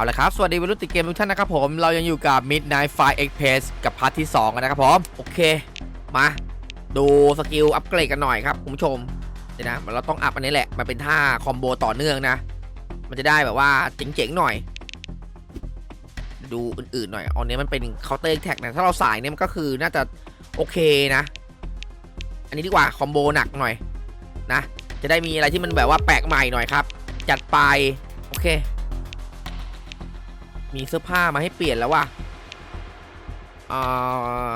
เอาละครับ สวัสดีวัยรุ่นติดเกมทุกท่านนะครับผม เรายังอยู่กับ Midnight Fire Express กับพาร์ทที่ 2 กันนะครับผม โอเค มา ดูสกิลอัปเกรดกันหน่อยครับคุณผู้ชม เดี๋ยวนะ เราต้องอัพอันนี้แหละ มันเป็นท่าคอมโบต่อเนื่องนะ มันจะได้แบบว่าเจ๋งๆหน่อย ดูอื่นๆหน่อยอันนี้มันเป็นเคาน์เตอร์แท็กนะ ถ้าเราสายเนี่ยมันก็คือน่าจะโอเคนะ อันนี้ดีกว่าคอมโบหนักหน่อยนะ จะได้มีอะไรที่มันแบบว่าแปลกใหม่หน่อยครับ จัดไป โอเค มีเสื้อผ้ามาให้เปลี่ยนแล้วว่ะอ่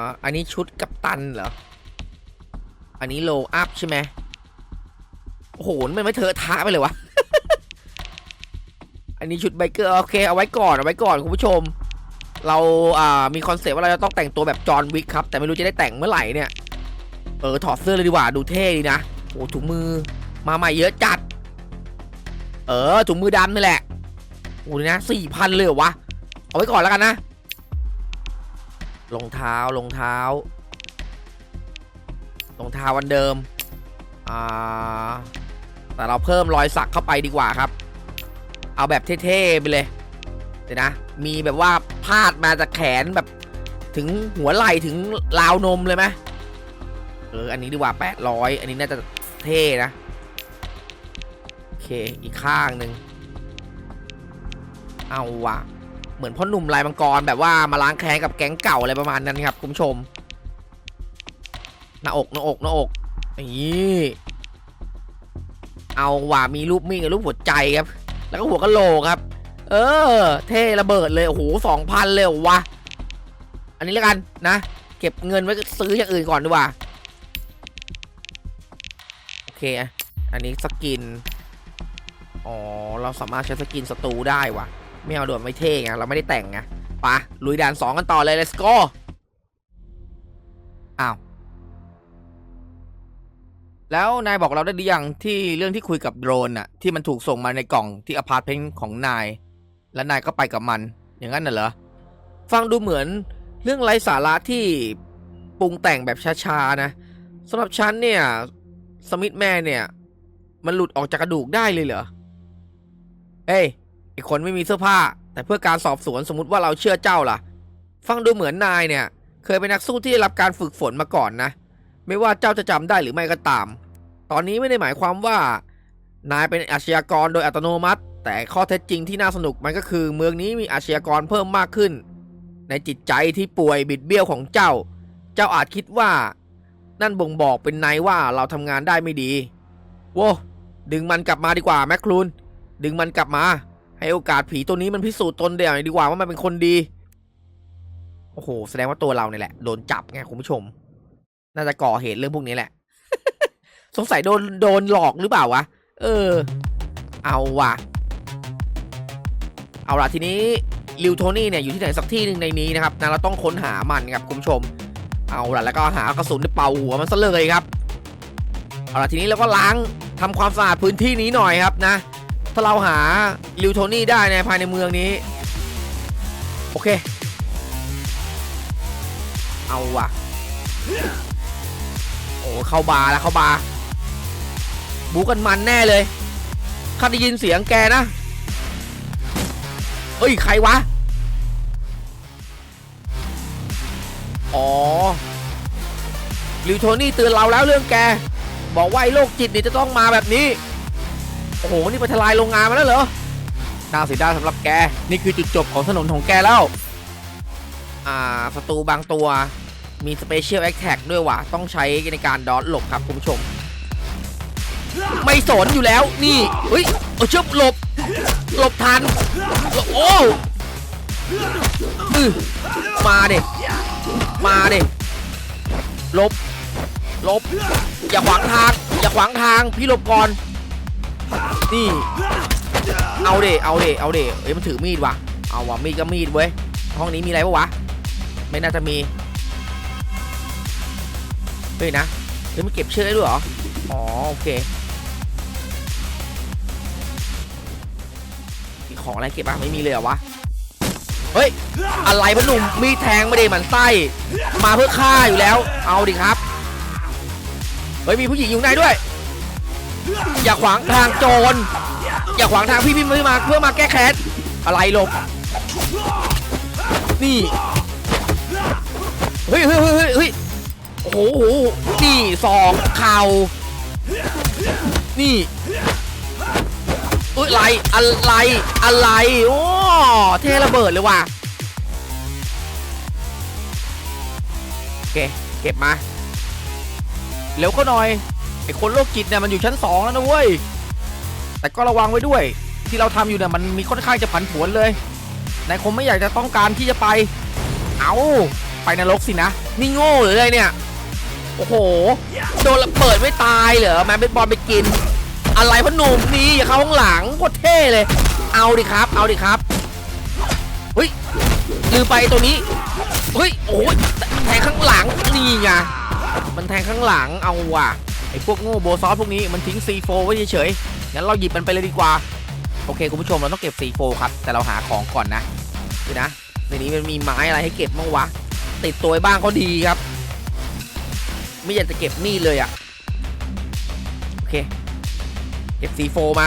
าอันนี้ชุดกัปตันเหรอ อันนี้โลอัพใช่ไหมโอ้โหมันไม่เธอะท้าไปเลยวะ อันนี้ชุดไบเกอร์โอเคเอาไว้ก่อนเอาไว้ก่อนคุณผู้ชม เราอ่ามีคอนเซปต์ว่าเราจะต้องแต่งตัวแบบจอห์นวิกครับ แต่ไม่รู้จะได้แต่งเมื่อไหร่เนี่ย เออถอดเสื้อเลยดีกว่าดูเท่ดีนะโอ้ถุงมือมาใหม่เยอะจัด เออถุงมือดำนี่แหละโอ้นี่นะสี่พันเลยเหรอวะ เอาไว้ก่อนแล้วกันนะรองเท้ารองเท้ารองเท้าวันเดิมอ่าแต่เราเพิ่มรอยสักเข้าไปดีกว่าครับ เอาแบบเท่ๆไปเลยเดี๋ยวนะ มีแบบว่าพาดมาจากแขนแบบถึงหัวไหล่ถึงราวนมเลยไหมเออ อันนี้ดีกว่า 800 อันนี้น่าจะเท่นะ โอเค อีกข้างหนึ่ง เอาว่ะ มือนพ่อหนุ่มลายมังกรแบบว่ามาล้างแค้นกับแก๊งเก่าอะไรประมาณนั้นครับคุณผู้ชมหน้าอกหน้าอกหน้าอกนี่เอาว่ะมีรูปมีกับรูปหัวใจครับ แล้วก็หัวกะโหลกครับ เออ เท่ระเบิดเลยโอ้โหสองพันเลยวะอันนี้แล้วกันนะ เก็บเงินไว้ซื้ออย่างอื่นก่อนดีกว่าโอเคอันนี้สกินอ๋อเราสามารถใช้สกินศัตรูได้ว่ะ ไม่เอาโดดไม่เท่ไงเราไม่ได้แต่งไงปะลุยด่านสองกันต่อเลย let's go อ้าว แล้วนายบอกเราได้หรือยังที่เรื่องที่คุยกับโดรนน่ะที่มันถูกส่งมาในกล่องที่อพาร์ตเมนต์ของนาย และนายก็ไปกับมัน อย่างนั้นน่ะเหรอ ฟังดูเหมือนเรื่องไร้สาระที่ปรุงแต่งแบบช้าๆนะสำหรับฉันเนี่ยสมิธแม่เนี่ย มันหลุดออกจากกระดูกได้เลยเหรอ เฮ้ย ไอคนไม่มีเสื้อผ้า แต่เพื่อการสอบสวนสมมติว่าเราเชื่อเจ้าล่ะ ฟังดูเหมือนนายเนี่ย เคยเป็นนักสู้ที่ได้รับการฝึกฝนมาก่อนนะ ไม่ว่าเจ้าจะจำได้หรือไม่ก็ตาม ตอนนี้ไม่ได้หมายความว่า นายเป็นอาชญากรโดยอัตโนมัติ แต่ข้อเท็จจริงที่น่าสนุกมันก็คือ เมืองนี้มีอาชญากรเพิ่มมากขึ้น ในจิตใจที่ป่วยบิดเบี้ยวของเจ้า เจ้าอาจคิดว่า นั่นบ่งบอกเป็นนายว่าเราทำงานได้ไม่ดี โว้ดึงมันกลับมาดีกว่าแมคครูนดึงมันกลับมา ให้โอกาสผีตัวนี้มันพิสูจน์ตนเดียวดีกว่าว่ามันเป็นคนดี โอ้โห แสดงว่าตัวเราเนี่ยแหละโดนจับไงคุณผู้ชม น่าจะก่อเหตุเรื่องพวกนี้แหละ สงสัยโดนโดนหลอกหรือเปล่าวะ เออ เอาว่ะ เอาล่ะทีนี้ลิวโทนี่เนี่ยอยู่ที่ไหนสักที่หนึ่งในนี้นะครับนะเราต้องค้นหามันครับคุณผู้ชม เอาล่ะแล้วก็หากระสุนเป่าหัวมันซะเลยครับ เอาล่ะทีนี้เราก็ล้างทำความสะอาดพื้นที่นี้หน่อยครับนะ ถ้าเราหาลิวโทนี่ได้ในภายในเมืองนี้ โอเค เอาว่ะ โอ้เข้าบาร์แล้วเข้าบาร์บูกันมันแน่เลยข้าได้ยินเสียงแกนะเฮ้ย ใครวะ อ๋อลิวโทนี่เตือนเราแล้วเรื่องแก บอกว่าไอ้โรคจิตนี่จะต้องมาแบบนี้ โอ้โห นี่ไปทลายโรงงานมาแล้วเหรอน่าเสียดายสำหรับแก นี่คือจุดจบของถนนของแกแล้ว อ่าศัตรูบางตัวมีสเปเชียลแอคแท็กด้วยว่ะ ต้องใช้ในการดอทหลบครับคุณผู้ชม ไม่สนอยู่แล้ว นี่ เฮ้ยเอาชือบหลบ หลบทัน โอ้อมาเด็มาเด็หลบหลบ อย่าขวางทาง อย่าขวางทาง พี่หลบก่อน นี่เอาเดเอาเดเอาเดเอ้ยมันถือมีดว่ะ เอาว่ะมีดก็มีดเว้ย ห้องนี้มีอะไรปะวะ ไม่น่าจะมี เฮ้ยนะเฮ้ยมันเก็บเชือกได้ด้วยเหรอ อ๋อโอเคของอะไรเก็บบ้างไม่มีเลยเหรอวะ เฮ้ย อะไรพะหนุ่มมีแทงไม่ได้มันไส้ มาเพื่อฆ่าอยู่แล้ว เอาดิครับ เฮ้ยมีผู้หญิงอยู่ในด้วย อย่าขวางทางโจร อย่าขวางทางพี่พี่มือมาเพื่อมาแก้แค้นอะไรหลบ นี่ เฮ้ยเฮ้ยเฮ้ยเฮ้ยโอ้โห นี่ศอกเข่า นี่เอ้ยอะไร อะไร อะไร โอ้เทระเบิดเลยว่ะโอเค เก็บมา เร็วก็หน่อย ไอคนโรคจิตเนี่ยมันอยู่ชั้นสองแล้วนะเว้ย แต่ก็ระวังไว้ด้วย ที่เราทำอยู่เนี่ยมันมีค่อนข้างจะผันผวนเลยนายคงไม่อยากจะต้องการที่จะไป เอาไปนรกสินะ นี่โง่หรืออะไรเนี่ย โอ้โห โดนระเบิดไม่ตายเหรอแมนเป็นบอลไปกิน อะไรพ่อหนุ่มนี่อย่าเข้าข้างหลังโคตรเท่เลย เอาดิครับ เอาดิครับเฮ้ยลืมไปตัวนี้เฮ้ยโอ้ยแทงข้างหลังนี่ไงมันแทงข้างหลังเอาว่ะ ไอ้พวกโง่โบซอสพวกนี้มันทิ้ง C4 ไว้เฉยๆ งั้นเราหยิบมันไปเลยดีกว่า โอเคคุณผู้ชมเราต้องเก็บ C4 ครับ แต่เราหาของก่อนนะดูนะ ในนี้มันมีไม้อะไรให้เก็บบ้างวะ ติดตัวไว้บ้างก็ดีครับ ไม่อยากจะเก็บมีดเลยอะ่ะ โอเค เก็บ C4 มา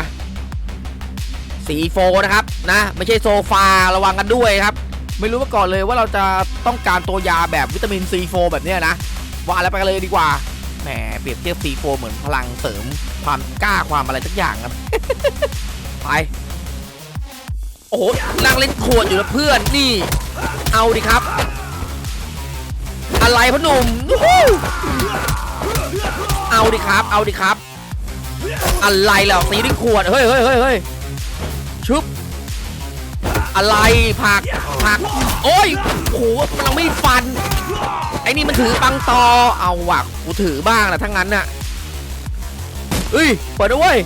C4 นะครับนะ ไม่ใช่โซฟาระวังกันด้วยครับ ไม่รู้มาก่อนเลยว่าเราจะต้องการตัวยาแบบวิตามิน C4 แบบเนี้ยนะ ว่าแล้วไปกันเลยดีกว่า หมเปรียบเทียบ C4 เหมือนพลังเสริมความกล้าความอะไรสักอย่างครับ ไป โอ้โหนั่งเล่นขวดอยู่นะเพื่อนนี่ เอาดิครับ อะไรพ่อหนุ่มเอาดิครับ เอาดิครับ อะไรแล้วตีด้วยขวดเฮ้ยเฮ้ยเฮ้ยเฮ้ยชุบอะไรผักผัก โอ้ยโหมันไม่ฟัน ไอ้นี่มันถือปังตอ เอาว่ะกูถือบ้างนะทั้งนั้นน่ะเฮ้ยเปิดด้วย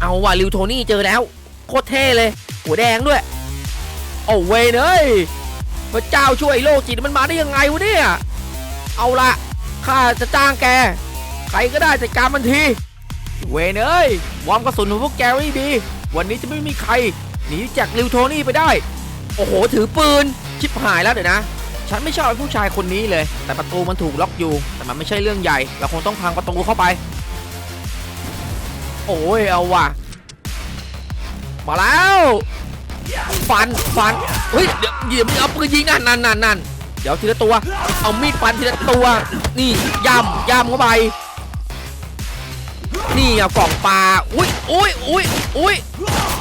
เอาว่ะริวโทนี่เจอแล้ว โคตรเท่เลย หัวแดงด้วย โอ้เวยเนยพระเจ้าช่วยโลกจิตมันมาได้ยังไงวะเนี่ย เอาละข้าจะจ้างแก ใครก็ได้จัดการมันที เวยเนยวอร์มกระสุนของพวกแกไว้ดี วันนี้จะไม่มีใครหนีจากริวโทนี่ไปได้ โอ้โห ถือปืน ชิบหายแล้วเดี๋ยวนะ ฉันไม่ชอบไอ้ผู้ชายคนนี้เลย แต่ประตูมันถูกล็อกอยู่ แต่มันไม่ใช่เรื่องใหญ่ เราคงต้องพังประตูเข้าไป โอ้ยเอาว่ะ มาแล้วฟันฟันเฮ้ยเดี๋ยวเดี๋ยวมึงเอาปืนยิงนั่นนั่นนั่นนั่นเดี๋ยวทีละตัว เอามีดฟันทีละตัว นี่ย่ำย่ำเข้าไป นี่เอากล่องปลา อุ้ยอุ้ยอุ้ยอุ้ย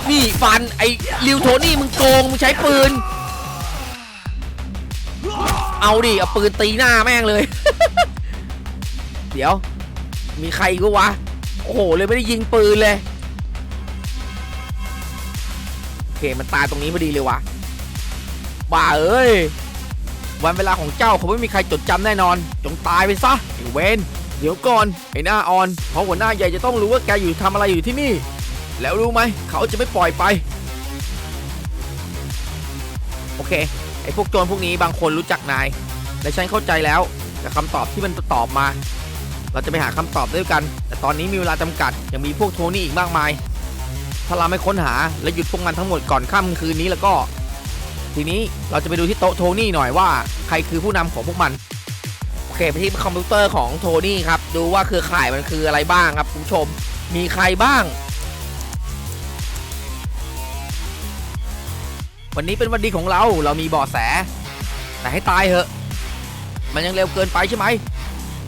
นี่ฟันไอ้ลิวโทนี่มึงโกงมึงใช้ปืน เอาดิ เอาปืนตีหน้าแม่งเลย เดี๋ยว มีใครก็วะ โอ้โห เลยไม่ได้ยิงปืนเลย โอเค มันตายตรงนี้พอดีเลยวะ บ้าเอ้ย วันเวลาของเจ้าคงไม่มีใครจดจำแน่นอน จงตายไปซะไอ้เวนเดี๋ยวก่อน ไอ้หน้าออน เพราะหัวหน้าใหญ่จะต้องรู้ว่าแกอยู่ทำอะไรอยู่ที่นี่ แล้วรู้ไหม เขาจะไม่ปล่อยไป โอเค อ้พวกโจรพวกนี้บางคนรู้จักนาย และฉันเข้าใจแล้วแต่คำตอบที่มันตอบมา เราจะไปหาคำตอบด้วยกัน แต่ตอนนี้มีเวลาจำกัด ยังมีพวกโทนี่อีกมากมาย ถ้าเราไม่ค้นหาและหยุดพวกมันทั้งหมดก่อนค่ำคืนนี้แล้วก็ ทีนี้เราจะไปดูที่โต๊ะโทนี่หน่อยว่า ใครคือผู้นำของพวกมันโอเคไปที่คอมพิวเตอร์ของโทนี่ครับดูว่าเครือข่ายมันคืออะไรบ้างครับคุณผู้ชมมีใครบ้าง วันนี้เป็นวันดีของเราเรามีเบาะแส แต่ให้ตายเหอะ มันยังเร็วเกินไปใช่ไหม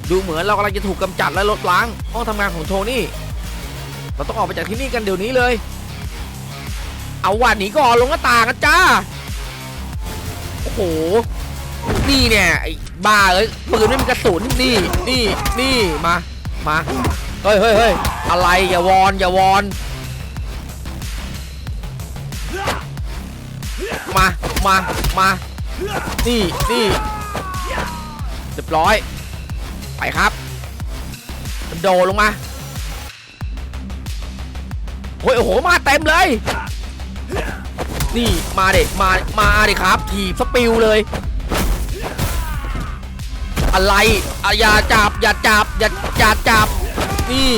ดูเหมือนเรากำลังจะถูกกำจัดและลดล้างห้องทำงานของโทนี่ เราต้องออกไปจากที่นี่กันเดี๋ยวนี้เลย เอาวันหนีก่อนลงหน้าต่างกันจ้า โอ้โห นี่เนี่ยไอ้บ้าเอ้ยปืนไม่มีกระสุนนี่นี่นี่มา มา เฮ้ยเฮ้ยเฮ้ยอะไรอย่าวอนอย่าวอน มา มา มา นี่นี่เรียบร้อย ไปครับมันโดลงมาโอ้ยโอ้โห มาเต็มเลย นี่มาเด็กมา มาเด็กครับ ถีบสปิวเลย อะไรอะอย่าจับ อย่าจับ อย่า อย่าจับ นี่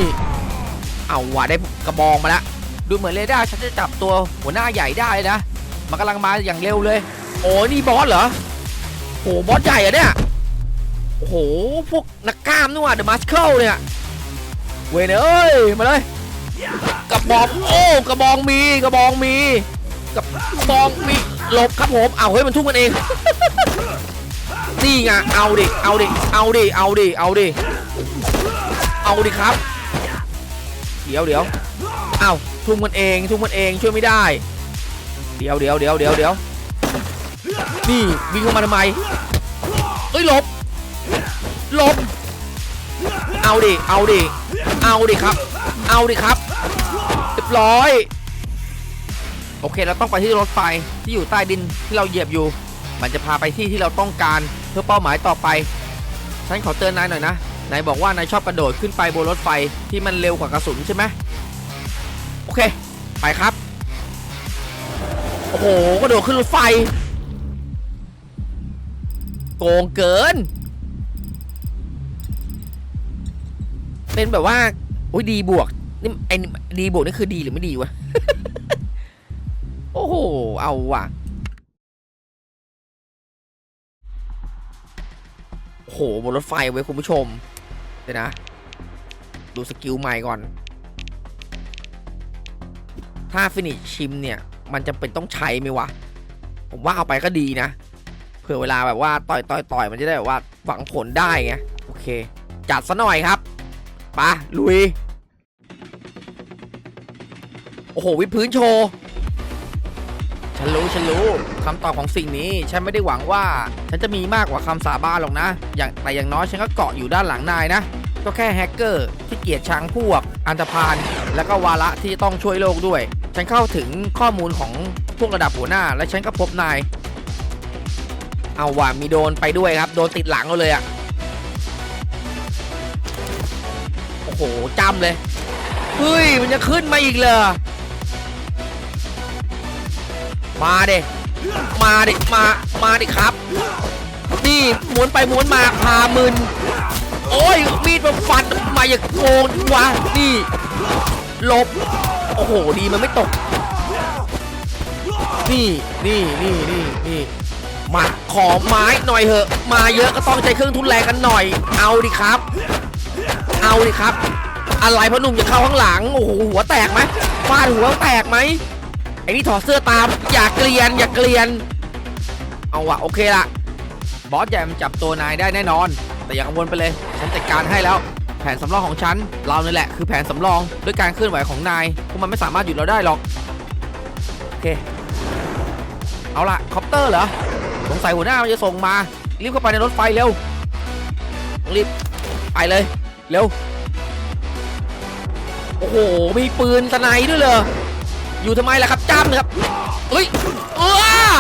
เอาว่ะได้กระบองมาแล้ว ดูเหมือนเรดาร์ฉันจะจับตัวหัวหน้าใหญ่ได้นะ มันกำลังมาอย่างเร็วเลย โอ้นี่บอสเหรอโหบอสใหญ่อะเนี่ยโอ้โหพวกนักกล้ามนี่ว่ะเดอะมาสเคิลเนี่ยเวเนยเอ้ยมาเลยกระบองโอ้กระบองมีกระบองมีกับองมีหลบครับผมเอาเฮ้ยมันทุ่มกันเองนี่ไงเอาดิเอาดิเอาดิเอาดิเอาดิเอาดิครับ เดี๋ยวเดี๋ยวเอาทุ่มกันเอง ทุ่มกันเองช่วยไม่ได้ เดี๋ยวเดี๋ยวเดี๋ยวเดี๋ยวเดี๋ยวนี่วิ่งเข้ามาทำไมเอ้ยหลบหลบเอาดิเอาดิเอาดิครับ เอาดิครับเรียบร้อย โอเคเราต้องไปที่รถไฟที่อยู่ใต้ดินที่เราเหยียบอยู่ มันจะพาไปที่ที่เราต้องการเพื่อเป้าหมายต่อไป ฉันขอเตือนนายหน่อยนะนายบอกว่านายชอบกระโดดขึ้นไปบนรถไฟที่มันเร็วกว่ากระสุนใช่ไหมโอเค ไปครับ โอ้โหกระโดดขึ้นรถไฟ โกงเกิน เป็นแบบว่าโอ้ยดีบวกนี่ไอ้ดีบวกนี่คือดีหรือไม่ดีวะ โอ้โห เอาว่ะโอ้โหบนรถไฟไว้ยคุณผู้ชมเดี๋ยวนะ ดูสกิลใหม่ก่อน ถ้าฟินิชชิมเนี่ย มันจะเป็นต้องใช้ไหมวะ ผมว่าเอาไปก็ดีนะ เผื่อเวลาแบบว่าต่อยต่อยต่อยมันจะได้แบบว่าหวังผลได้ไง โอเค จัดซะหน่อยครับปะลุย โอ้โห วิพื้นโชว์ฉันรู้ฉันรู้คำตอบของสิ่งนี้ ฉันไม่ได้หวังว่า ฉันจะมีมากกว่าคำสาบานหรอกนะ อย่างแต่อย่างน้อยฉันก็เกาะอยู่ด้านหลังนายนะ ก็แค่แฮกเกอร์ที่เกลียดชังพวก อันธพาลแล้วก็วาระที่ต้องช่วยโลกด้วย ฉันเข้าถึงข้อมูลของพวกระดับหัวหน้า และฉันก็พบนาย เอาว่ะมีโดนไปด้วยครับ โดนติดหลังเราเลยอะโอ้โหจำเลย เฮ้ย มันจะขึ้นมาอีกเลยมาเดมาเดมา มาดิครับ นี่ม้วนไปหม้วนมาพามึน โอ้ย มีดมาฟันมาอย่าโกงวะ นี่ หลบ โอ้โห ดีมันไม่ตก นี่ นี่นี่นี่นี่มาขอไม้หน่อยเหอะ มาเยอะก็ต้องใช้เครื่องทุนแรงกันหน่อย เอาดิครับ เอาดิครับ อะไรพ่อหนุ่มจะเข้าข้างหลัง โอ้โห หัวแตกไหมฟาดหัวแตกไหมไอ้นี่ถอดเสื้อตาม อย่าเกลียน อย่าเกลียน เอาวะโอเคละบอสใหญ่มันจับตัวนายได้แน่นอน แต่อย่ากังวลไปเลย ฉันจัดการให้แล้ว แผนสำรองของฉัน เราเนี่ยแหละคือแผนสำรองด้วยการเคลื่อนไหวของนายพวกมันไม่สามารถหยุดเราได้หรอก โอเค เอาละคอปเตอร์เหรอ สงสัยหัวหน้ามันจะส่งมา รีบเข้าไปในรถไฟเร็ว รีบ ไปเลย เร็ว โอ้โห มีปืนสไนด์ด้วยเลยอยู่ทำไมล่ะครับจ้ำครับเฮ้ยเออ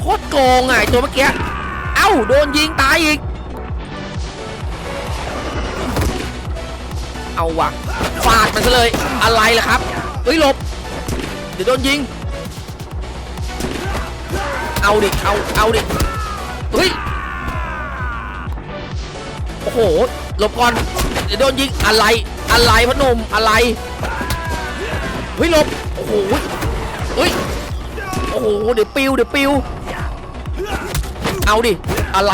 โคตรโกงอะไอ้ตัวเมื่อกี้าโดนยิงตายอีก เอาว่ะฟาดมันซะเลยอะไรล่ะครับเฮ้ยหลบ เดี๋ยวโดนยิง เอาดิเอาเอาดิเฮ้ยโอ้โหหลบก่อนเดี๋ยวโดนยิงอะไรอะไรพอหนมอะไรเฮ้ยหลบโอ้โหเฮ้ยโอ้โหเดี๋ยวปิวเดี๋ยวปิวเอาดิ อะไร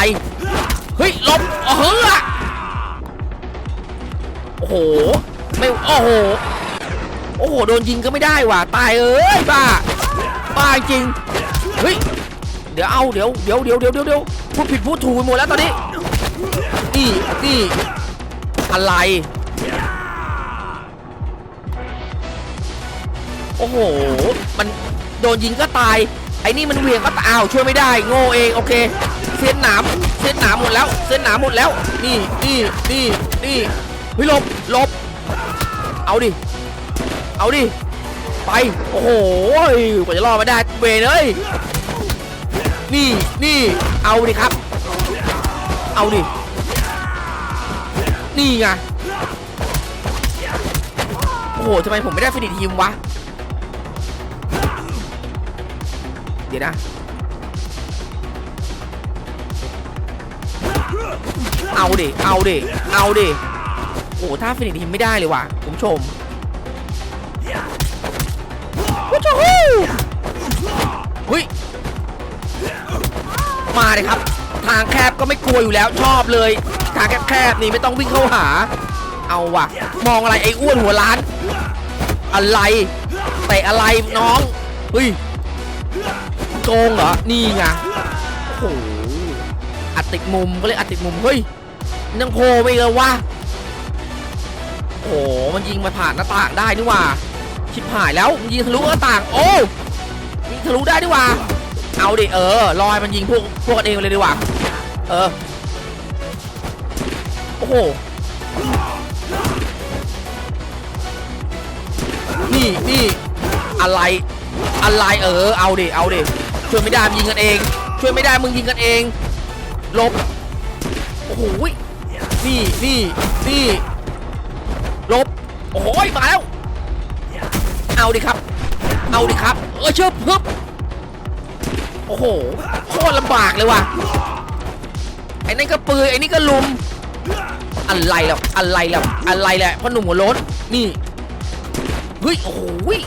เฮ้ยลบอ๋อเฮ้ยโอ้โห ไม่ โอ้โห โอ้โห โดนยิงก็ไม่ได้ว่ะ ตายเอ้ยบ้า บ้าจริง เฮ้ย เดี๋ยวเอา เดี๋ยว เดี๋ยวเดี๋ยวเดี๋ยวเดี๋ยวพูดผิดพูดถูกไปหมดแล้วตอนนี้ นี่ นี่ อะไร โอ้โห มันโดนยิงก็ตาย ไอ้นี่มันเหวี่ยงก็ตายอ้าวช่วยไม่ได้ โง่เอง โอเค เส้นหนามเส้นหนามหมดแล้ว เส้นหนามหมดแล้ว นี่นี่นี่นี่เฮ้ยหลบหลบ เอาดิ เอาดิ ไป โอ้โหกว่าจะรอดมาได้เวรเลยนี่นี่เอาดิครับ เอาดิ นี่ไง โอ้โหทำไมผมไม่ได้ฟินิชทีมวะ เดี๋ยวนะ เอาดิ เอาดิ เอาดิ โอ้ถ้าฟินิชทีมไม่ได้เลยว่ะคุณผู้ชมวู้ชูฮู้เฮ้ย มาเลยครับ ทางแคบก็ไม่กลัวอยู่แล้วชอบเลย ทางแคบๆนี่ไม่ต้องวิ่งเข้าหา เอาว่ะ มองอะไรไอ้อ้วนหัวล้าน อะไรเตะอะไรน้อง เฮ้ยโกงเหรอ นี่ไง โอ้โห อัดติดมุมก็เลยอัดติดมุมเฮ้ยนยังโผล่ไปเลยวะโอ้มันยิงมาผ่านหน้าต่างได้นี่ว่าชิบหายแล้วมันยิงทะลุหน้าต่าง โอ้ยิงทะลุได้นี่ว่าเอาดิเออลอยมันยิงพวกพวกกันเองเลยดีกว่าเออโอ้โหนี่นี่อะไรอะไรเออเอาดิเอาดิช่วยไม่ได้มึงยิงกันเอง ช่วยไม่ได้มึงยิงกันเอง หลบ โอ้โหยนี่นี่นี่หลบ โอ้โหยมาแล้ว เอาดิครับ เอาดิครับ เออเชิบฮึบโอ้โห โคตรลำบากเลยว่ะ ไอ้นั่นก็ปืนไอ้นี่ก็ลุม อะไรล่ะอะไรล่ะอะไรแหละพ่อหนุ่มหัวโล้นนี่ เฮ้ย โอ้โหย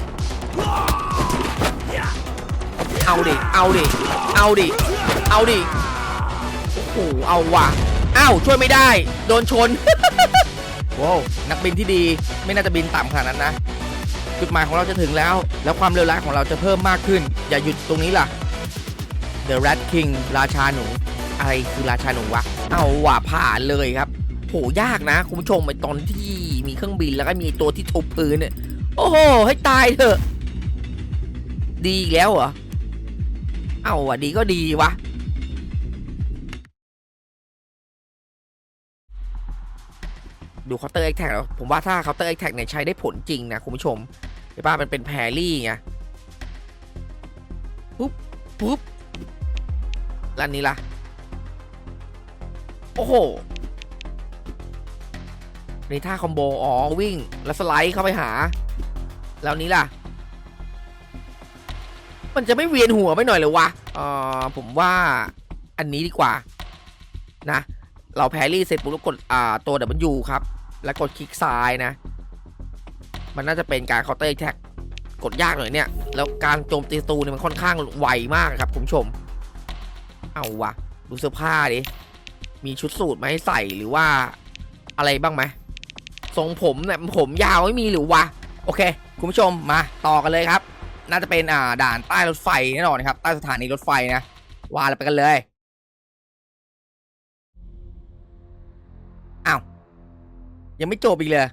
เอาดิ เอาดิ เอาดิ เอาดิ โอ้โหเอาว่ะอ้าวช่วยไม่ได้ โดนชนว้าวนักบินที่ดีไม่น่าจะบินต่ำขนาดนั้นนะ จุดหมายของเราจะถึงแล้ว แล้วความเร็วร้ายของเราจะเพิ่มมากขึ้น อย่าหยุดตรงนี้ล่ะ The Rat King ราชาหนู อะไรคือราชาหนูวะ เอาว่ะผ่านเลยครับ โหยากนะ คุณผู้ชมไอตอนที่มีเครื่องบินแล้วก็มีตัวที่ทุบพื้นเนี่ยโอ้โห ให้ตายเถอะ ดีแล้วเหรอ เอาว่ะดีก็ดีวะ ดูเคาน์เตอร์เอ็กแท็กแล้วผมว่าถ้าเคาน์เตอร์เอ็กแท็กเนี่ยใช้ได้ผลจริงนะคุณผู้ชมเห็นป่ะมันเป็นแพรรี่ไงปุ๊บปุ๊บแล้วนี้ล่ะ โอ้โหในท่าคอมโบอ๋อวิ่ง แล้วสไลด์เข้าไปหา แล้วนี้ล่ะ มันจะไม่เวียนหัวไปหน่อยเลยวะเออผมว่าอันนี้ดีกว่านะ เราแพรรี่เสร็จปุ๊บแล้วกดอ่าตัว W ครับ แล้วกดคลิกซ้ายนะ มันน่าจะเป็นการเคาน์เตอร์แท็กกดยากหน่อยเนี่ย แล้วการโจมตีตูเนี่ยมันค่อนข้างไวมากครับคุณผู้ชม เอาวะดูเสื้อผ้าดิ มีชุดสูทมาให้ใส่หรือว่าอะไรบ้างไหมทรงผมเนี่ยผมยาวไม่มีหรือวะ โอเค คุณผู้ชมมาต่อกันเลยครับ น่าจะเป็นอ่าด่านใต้รถไฟแน่นอนครับ ใต้สถานีรถไฟนะว่าเราไปกันเลย อ้าว ยังไม่จบอีกเลย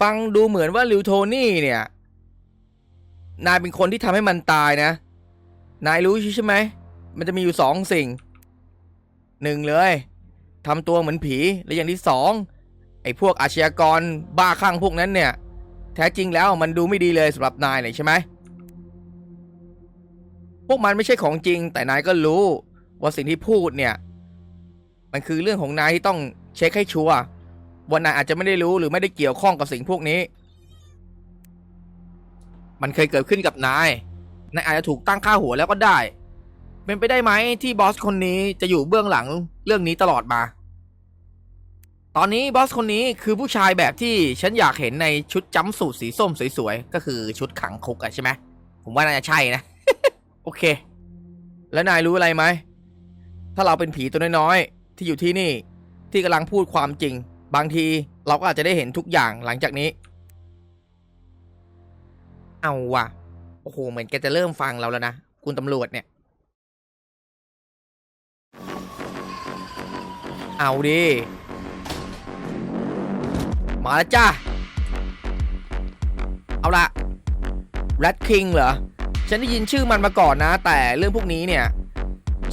ฟังดูเหมือนว่าลิวโทนี่เนี่ย นายเป็นคนที่ทำให้มันตายนะ นายรู้ใช่ไหม มันจะมีอยู่สองสิ่ง หนึ่งเลยทำตัวเหมือนผี และอย่างที่สองไอ้พวกอาชญากรบ้าคลั่งพวกนั้นเนี่ย แท้จริงแล้วมันดูไม่ดีเลยสำหรับนายเลยใช่ไหมพวกมันไม่ใช่ของจริง แต่นายก็รู้ว่าสิ่งที่พูดเนี่ย มันคือเรื่องของนายที่ต้องเช็คให้ชัวร์ ว่านายอาจจะไม่ได้รู้หรือไม่ได้เกี่ยวข้องกับสิ่งพวกนี้ มันเคยเกิดขึ้นกับนาย นายอาจจะถูกตั้งค่าหัวแล้วก็ได้ เป็นไปได้ไหมที่บอสคนนี้จะอยู่เบื้องหลังเรื่องนี้ตลอดมา ตอนนี้บอสคนนี้คือผู้ชายแบบที่ฉันอยากเห็นในชุดจัมสูทสีส้มสวยๆ ก็คือชุดขังคุกอะใช่ไหม ผมว่าน่าจะใช่นะ โอเค แล้วนายรู้อะไรไหม ถ้าเราเป็นผีตัวน้อยๆที่อยู่ที่นี่ที่กำลังพูดความจริง บางทีเราก็อาจจะได้เห็นทุกอย่างหลังจากนี้ เอาว่ะ โอ้โห เหมือนแกจะเริ่มฟังเราแล้วนะ คุณตำรวจเนี่ย เอาดิ มาแล้วจ้า เอาละ Rat King เหรอ ฉันได้ยินชื่อมันมาก่อนนะ แต่เรื่องพวกนี้เนี่ย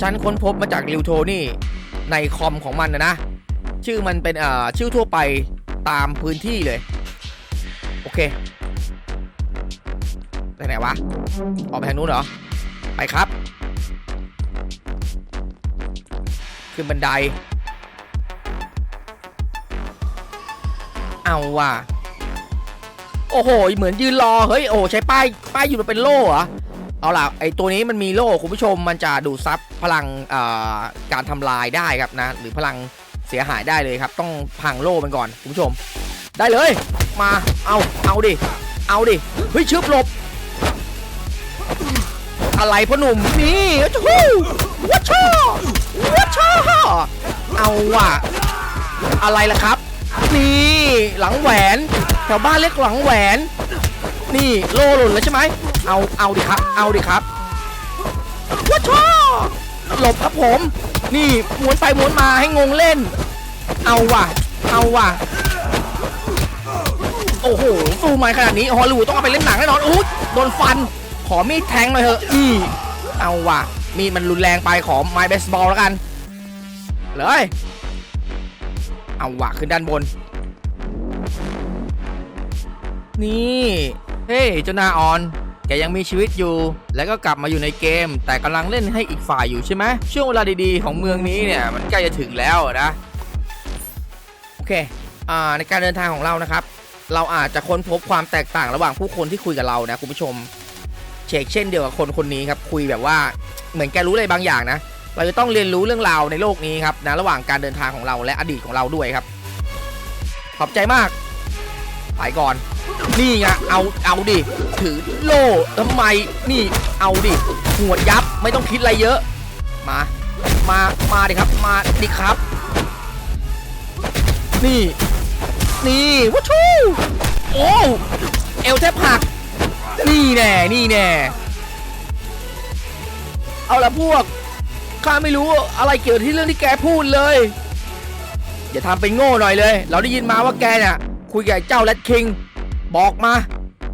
ฉันค้นพบมาจากลิวโทนี่ ในคอมของมันนะนะ ชื่อมันเป็นเอ่อชื่อทั่วไปตามพื้นที่เลย โอเคไปไหนวะ ออกไปทางนู้นเหรอ ไปครับ ขึ้นบันได เอาว่ะ โอ้โห เหมือนยืนรอ เฮ้ย โอ้ใช้ป้าย ป้ายอยู่มันเป็นโล่เหรอ เอาล่ะ ไอตัวนี้มันมีโล่ คุณผู้ชม มันจะดูดซับพลังเอ่อการทำลายได้ครับนะ หรือพลัง เสียหายได้เลยครับ ต้องพังโล่มันก่อนคุณผู้ชม ได้เลย มาเอาเอาดิ เอาดิเฮ้ยชึบหลบ อะไรพ่อหนุ่มนี่จู้วัชชอวัชชอเอาว่ะอะไรล่ะครับ นี่หลังแหวนแถวบ้านเรียกหลังแหวน นี่โลหล่นแล้วใช่ไหมเอาเอาดิครับ เอาดิครับว้าชอ หลบครับผม นี่ม้วนไปม้วนมาให้งงเล่น เอาว่ะ เอาว่ะ โอ้โหสู้มาขนาดนี้ฮอลลีวูดต้องเอาไปเล่นหนังแน่นอนอู้โดนฟัน ขอมีดแทงหน่อยเถอะอีเอาว่ะ มีดมันรุนแรงไปขอไม้เบสบอลแล้วกัน เลย เอาว่ะขึ้นด้านบน นี่ เฮ้ยเจ้าหนาออน แกยังมีชีวิตอยู่ แล้วก็กลับมาอยู่ในเกม แต่กำลังเล่นให้อีกฝ่ายอยู่ใช่ไหมช่วงเวลาดีๆ ของเมืองนี้เนี่ยมันใกล้จะถึงแล้วนะโอเคอ่าในการเดินทางของเรานะครับ เราอาจจะค้นพบความแตกต่างระหว่างผู้คนที่คุยกับเรานะคุณผู้ชมเชกเช่นเดียวกับคนคนนี้ครับคุยแบบว่าเหมือนแกรู้อะไรบางอย่างนะ เราจะต้องเรียนรู้เรื่องราวในโลกนี้ครับนะระหว่างการเดินทางของเราและอดีตของเราด้วยครับ ขอบใจมากไปก่อน นี่ไงเอาเอาดิ ถือโล่ทำไมนี่เอาดิหัวดยับไม่ต้องคิดอะไรเยอะ มา มามาดิครับ มาดิครับ นี่ นี่ว้าชูโอ้เอวแทบหัก นี่แน่นี่แน่เอาละพวกข้าไม่รู้อะไรเกี่ยวกับที่เรื่องที่แกพูดเลย อย่าทำเป็นโง่หน่อยเลย เราได้ยินมาว่าแกเนี่ยคุยกับเจ้าแรดคิง บอกมา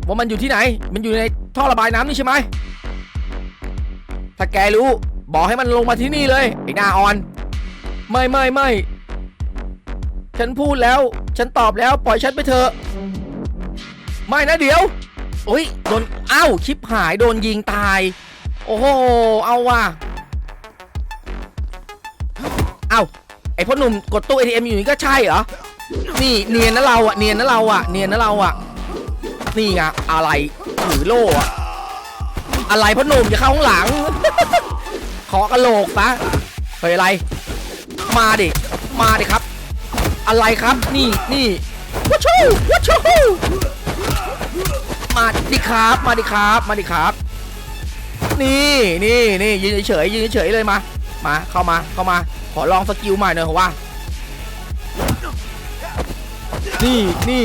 ว่ามันอยู่ที่ไหน มันอยู่ในท่อระบายน้ำนี่ใช่ไหมถ้าแกรู้ บอกให้มันลงมาที่นี่เลยไอ้หน้าอ่อน ไม่ไม่ไม่ฉันพูดแล้ว ฉันตอบแล้วปล่อยฉันไปเถอะ ไม่นะเดี๋ยวโอ้ยโดนเอ้าชิปหายโดนยิงตาย โอ้โหเอาว่ะเอ้าไอพ่อหนุ่มกดตู้ ATM อยู่นี่ก็ใช่เหรอ นี่เนียนนะเราอะเนียนนะเราอะเนียนนะเราอะ นี่ไงอะไรถือโล่อะอะไรพ่อหนุ่มจะเข้าข้างหลัง ขอกระโหลกปะเฮ้ยอะไร มาดิ มาดิครับ อะไรครับ นี่นี่วัชชูวัชชูมาดิครับ มาดิครับ มาดิครับ นี่นี่นี่ยืนเฉยยืนเฉยเลยมา มา เข้ามา เข้ามา ขอลองสกิลใหม่หน่อยเหรอว่า นี่นี่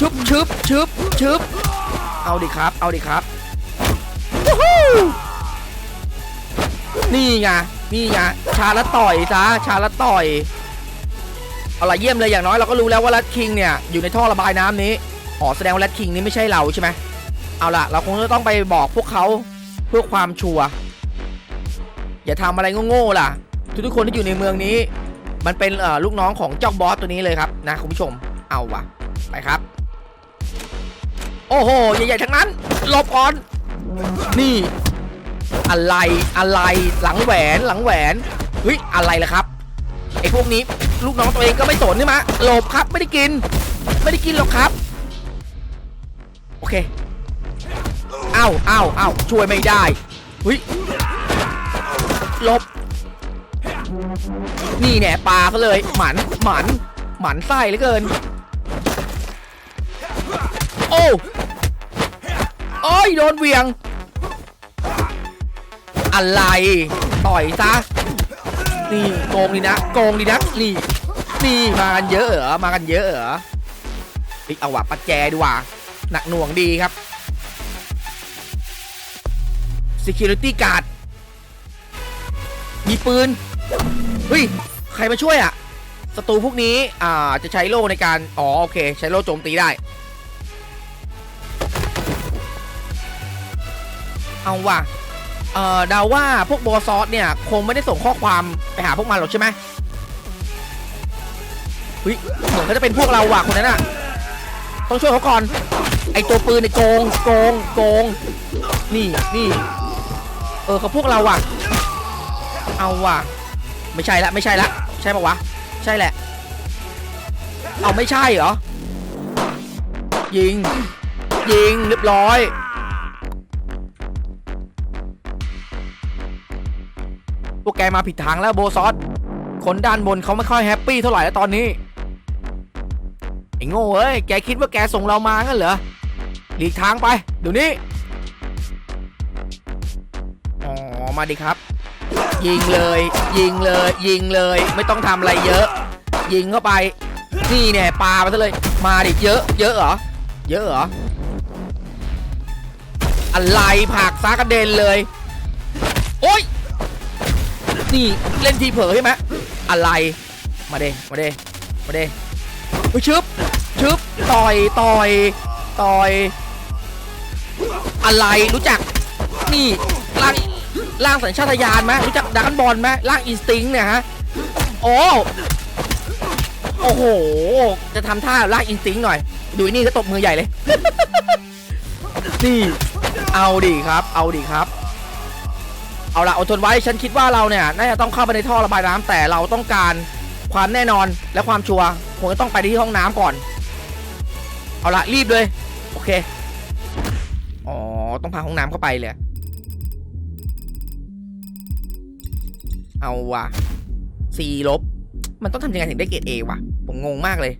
ชุบชุบชุบชุบเอาดิครับ เอาดิครับ นี่ไง นี่ไง ชาละต่อยซะ ชาละต่อย เอาละเยี่ยมเลยอย่างน้อยเราก็รู้แล้วว่าลัดคิงเนี่ย อยู่ในท่อระบายน้ำนี้ อ๋อแสดงว่าลัดคิงนี้ไม่ใช่เราใช่ไหม เอาละเราคงจะต้องไปบอกพวกเขาเพื่อความชัวร์ อย่าทำอะไรโง่ๆล่ะ ทุกๆคนที่อยู่ในเมืองนี้ มันเป็นลูกน้องของเจ้าบอสตัวนี้เลยครับนะคุณผู้ชม เอาว่ะไปครับ อ้โห ใหญ่ๆทั้งนั้นหลบก่อน นี่ อะไรอะไรหลังแหวนหลังแหวนเฮ้ยอะไรล่ะครับไอ้พวกนี้ลูกน้องตัวเองก็ไม่สนใช่ไหมหลบครับไม่ได้กิน ไม่ได้กินหรอกครับ โอเคเอ้าเอ้าเอ้าช่วยไม่ได้เฮ้ยหลบ นี่แน่ปลาเขาเลยหมันหมันหมันไส้เหลือเกิน โอ้ โอ้ยโดนเวียง อะไร ต่อยซะ นี่โกงดีนะ โกงดีนะ นี่ นี่มากันเยอะเหรอ มากันเยอะเหรอเฮ้ยเอาว่ะปัดแจดีกว่าหนักหน่วงดีครับ Security Guard มีปืน เฮ้ย ใครมาช่วยอะศัตรูพวกนี้ อ่า จะใช้โล่ในการ อ๋อ โอเค ใช้โล่โจมตีได้ เอาว่ะเอ่อเดาว่าพวกบอสซอสเนี่ย คงไม่ได้ส่งข้อความไปหาพวกมันหรอกใช่ไหมเฮ้ยเหมือนเขาจะเป็นพวกเราว่ะคนนั้นอะ ต้องช่วยเขาก่อน ไอตัวปืนในโกงโกงโกง นี่นี่ เออเขาพวกเราว่ะ เอาว่ะ ไม่ใช่ละไม่ใช่ละ ใช่ปะวะ ใช่แหละ เอาไม่ใช่เหรอ ยิง ยิงเรียบร้อย พวกแกมาผิดทางแล้วโบซอสคนด้านบนเขาไม่ค่อยแฮปปี้เท่าไหร่แล้วตอนนี้ไอ้โง่เอ้ยแกคิดว่าแกส่งเรามางั้นเหรอหลีกทางไปเดี๋ยวนี้อ๋อมาดิครับ ยิงเลย ยิงเลย ยิงเลย ไม่ต้องทำอะไรเยอะ ยิงเข้าไป นี่เนี่ยปลามาซะเลย มาดิเยอะ เยอะเหรอเยอะเหรออะไรผักซากระเด็นเลย โอ๊ย นี่เล่นทีเผลอใช่ไหมอะไรมาเดมาเดมาเดเฮ้ยชึบชึบต่อยต่อยต่อย อะไรรู้จักนี่ร่างร่างสัญชาตญาณไหมรู้จักดักกันบอลไหมร่างอินสติ้งเนี่ยฮะโอ้โอ้โห จะทำท่าร่างอินสติ้งหน่อย ดูนี่ก็ตบมือใหญ่เลย นี่ เอาดิครับ เอาดิครับ เอาละอดทนไว้ฉันคิดว่าเราเนี่ยน่าจะต้องเข้าไปในท่อระบายน้ำแต่เราต้องการความแน่นอนและความชัวร์คงจะต้องไปที่ห้องน้ำก่อน เอาละรีบเลย โอเคอ๋อต้องพาห้องน้ำเข้าไปเลย เอาว่ะ C ลบ มันต้องทำยังไงถึงได้เกรด A วะผมงงมากเลย